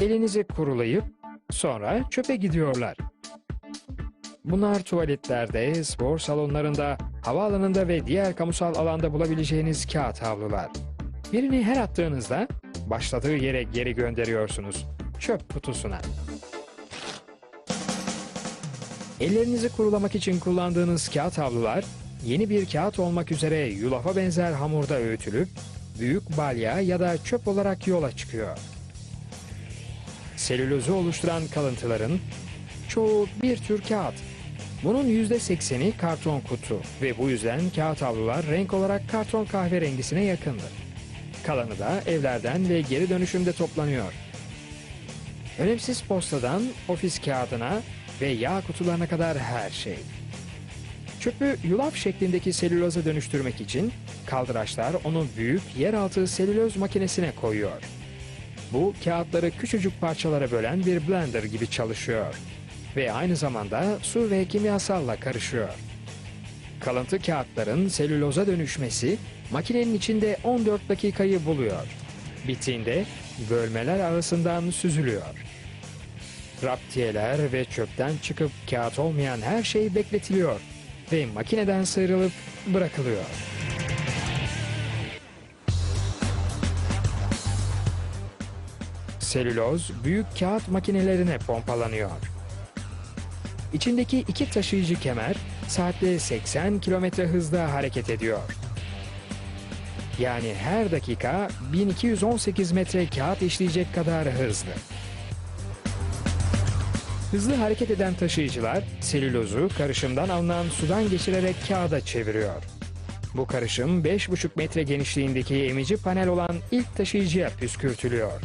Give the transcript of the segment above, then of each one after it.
Elinizi kurulayıp sonra çöpe gidiyorlar. Bunlar tuvaletlerde, spor salonlarında, havaalanında ve diğer kamusal alanda bulabileceğiniz kağıt havlular. Birini her attığınızda başladığı yere geri gönderiyorsunuz. Çöp kutusuna. Ellerinizi kurulamak için kullandığınız kağıt havlular yeni bir kağıt olmak üzere yulafa benzer hamurda öğütülüp büyük balya ya da çöp olarak yola çıkıyor. Selülozu oluşturan kalıntıların çoğu bir tür kağıt. Bunun %80'i karton kutu ve bu yüzden kağıt havlular renk olarak karton kahverengisine yakındır. Kalanı da evlerden ve geri dönüşümde toplanıyor. Önemsiz postadan ofis kağıdına ve yağ kutularına kadar her şey. Çöpü yulaf şeklindeki selüloza dönüştürmek için kaldıraçlar onu büyük yeraltı selüloz makinesine koyuyor. Bu kağıtları küçücük parçalara bölen bir blender gibi çalışıyor ve aynı zamanda su ve kimyasalla karışıyor. Kalıntı kağıtların selüloza dönüşmesi makinenin içinde 14 dakikayı buluyor. Bittiğinde bölmeler arasından süzülüyor. Raptiyeler ve çöpten çıkıp kağıt olmayan her şey bekletiliyor ve makineden sıyrılıp bırakılıyor. Selüloz büyük kağıt makinelerine pompalanıyor. İçindeki iki taşıyıcı kemer saatte 80 kilometre hızla hareket ediyor. Yani her dakika 1218 metre kağıt işleyecek kadar hızlı. Hızlı hareket eden taşıyıcılar selülozu karışımdan alınan sudan geçirerek kağıda çeviriyor. Bu karışım 5,5 metre genişliğindeki emici panel olan ilk taşıyıcıya püskürtülüyor.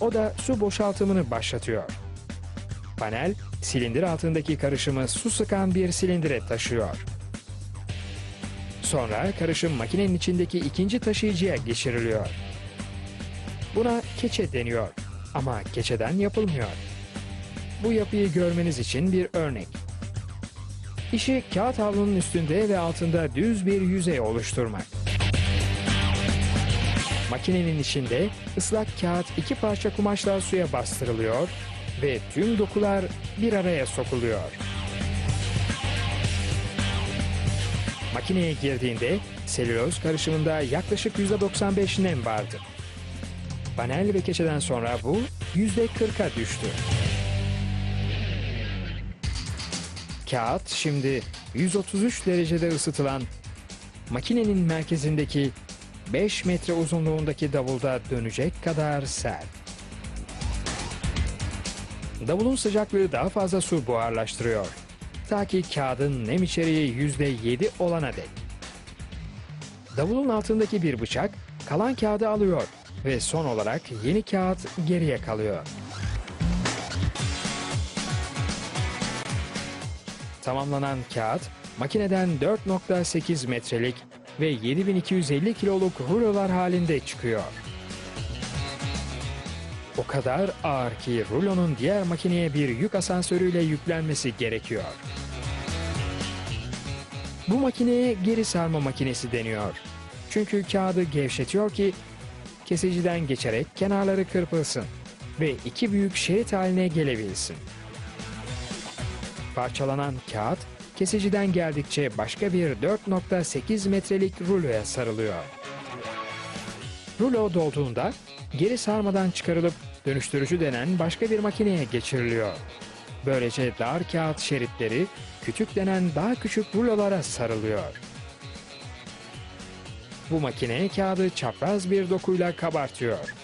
O da su boşaltımını başlatıyor. Panel, silindir altındaki karışımı su sıkan bir silindire taşıyor. Sonra karışım makinenin içindeki ikinci taşıyıcıya geçiriliyor. Buna keçe deniyor ama keçeden yapılmıyor. Bu yapıyı görmeniz için bir örnek. İşi kağıt havlunun üstünde ve altında düz bir yüzey oluşturmak. Makinenin içinde ıslak kağıt iki parça kumaşla suya bastırılıyor ve tüm dokular bir araya sokuluyor. Makineye girdiğinde selüloz karışımında yaklaşık %95 nem vardı. Panel ve keçeden sonra bu %40'a düştü. Kağıt şimdi 133 derecede ısıtılan makinenin merkezindeki 5 metre uzunluğundaki davulda dönecek kadar sert. Davulun sıcaklığı daha fazla su buharlaştırıyor. Ta ki kağıdın nem içeriği %7 olana dek. Davulun altındaki bir bıçak kalan kağıdı alıyor ve son olarak yeni kağıt geriye kalıyor. Tamamlanan kağıt makineden 4.8 metrelik ve 7250 kiloluk rulolar halinde çıkıyor. O kadar ağır ki rulonun diğer makineye bir yük asansörüyle yüklenmesi gerekiyor. Bu makineye geri sarma makinesi deniyor. Çünkü kağıdı gevşetiyor ki kesiciden geçerek kenarları kırpılsın ve iki büyük şerit haline gelebilsin. Parçalanan kağıt kesiciden geldikçe başka bir 4.8 metrelik ruloya sarılıyor. Rulo dolduğunda geri sarmadan çıkarılıp dönüştürücü denen başka bir makineye geçiriliyor. Böylece dar kağıt şeritleri küçük denen daha küçük rulolara sarılıyor. Bu makine kağıdı çapraz bir dokuyla kabartıyor.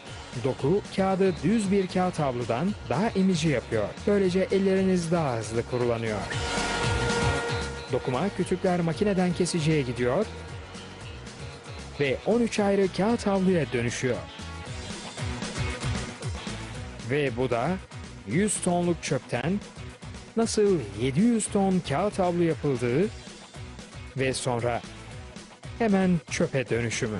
Doku kağıdı düz bir kağıt havludan daha emici yapıyor. Böylece elleriniz daha hızlı kurulanıyor. Dokuma kütükler makineden kesiciye gidiyor ve 13 ayrı kağıt havluya dönüşüyor. Ve bu da 100 tonluk çöpten nasıl 700 ton kağıt havlu yapıldığı ve sonra hemen çöpe dönüşümü.